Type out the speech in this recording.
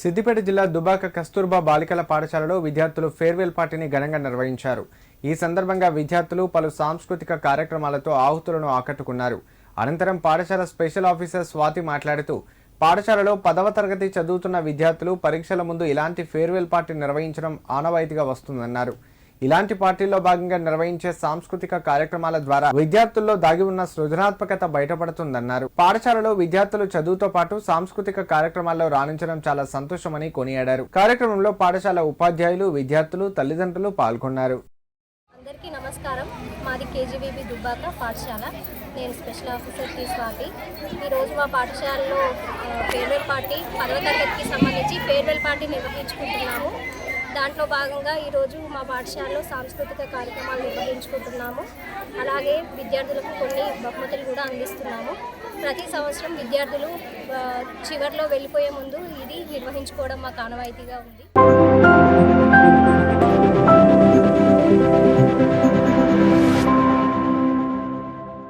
సిద్దిపేట జిల్లా దుబాక కస్తూర్బా బాలికల పాఠశాలలో విద్యార్థులు ఫేర్వెల్ పార్టీని ఘనంగా నిర్వహించారు. ఈ సందర్భంగా విద్యార్థులు పలు సాంస్కృతిక కార్యక్రమాలతో ఆహుతులను ఆకట్టుకున్నారు. అనంతరం పాఠశాల స్పెషల్ ఆఫీసర్ స్వాతి మాట్లాడుతూ పాఠశాలలో పదవ తరగతి చదువుతున్న విద్యార్థులు పరీక్షల ముందు ఇలాంటి ఫేర్వెల్ పార్టీ నిర్వహించడం ఆనవాయితీగా వస్తుందన్నారు. ఇలాంటి పార్టీల్లో భాగంగా నిర్వహించే సాంస్కృతిక కార్యక్రమాల ద్వారా విద్యార్థుల్లో దాగి ఉన్న సృజనాత్మకత బయటపడుతుందన్నారు. పాఠశాలలో విద్యార్థులు చదువుతో పాటు సాంస్కృతిక కార్యక్రమాల్లో రాణించడం చాలా సంతోషమని కొనియాడారు. కార్యక్రమంలో పాఠశాల ఉపాధ్యాయులు విద్యార్థులు తల్లిదండ్రులు పాల్గొన్నారు. అందరికీ నమస్కారం. మాది కేజీబీబీ దుబ్బాక పాఠశాల. నేను స్పెషల్ ఆఫీసర్ టి స్వాతి. ఈరోజు మా పాఠశాలలో ఫేర్వెల్ పార్టీ పదవ తరగతికి సంబంధించి ఫేర్వెల్ పార్టీ నిర్వహించుకుంటున్నాము. దాంట్లో భాగంగా ఈరోజు మా పాఠశాలలో సాంస్కృతిక కార్యక్రమాలు నిర్వహించుకుంటున్నాము. అలాగే విద్యార్థులకు కొన్ని బహుమతులు కూడా అందిస్తున్నాము. ప్రతి సంవత్సరం విద్యార్థులు చివరిలో చివర్లో వెళ్ళిపోయే ముందు ఇది నిర్వహించుకోవడం మాకు ఆనవాయితీగా ఉంది.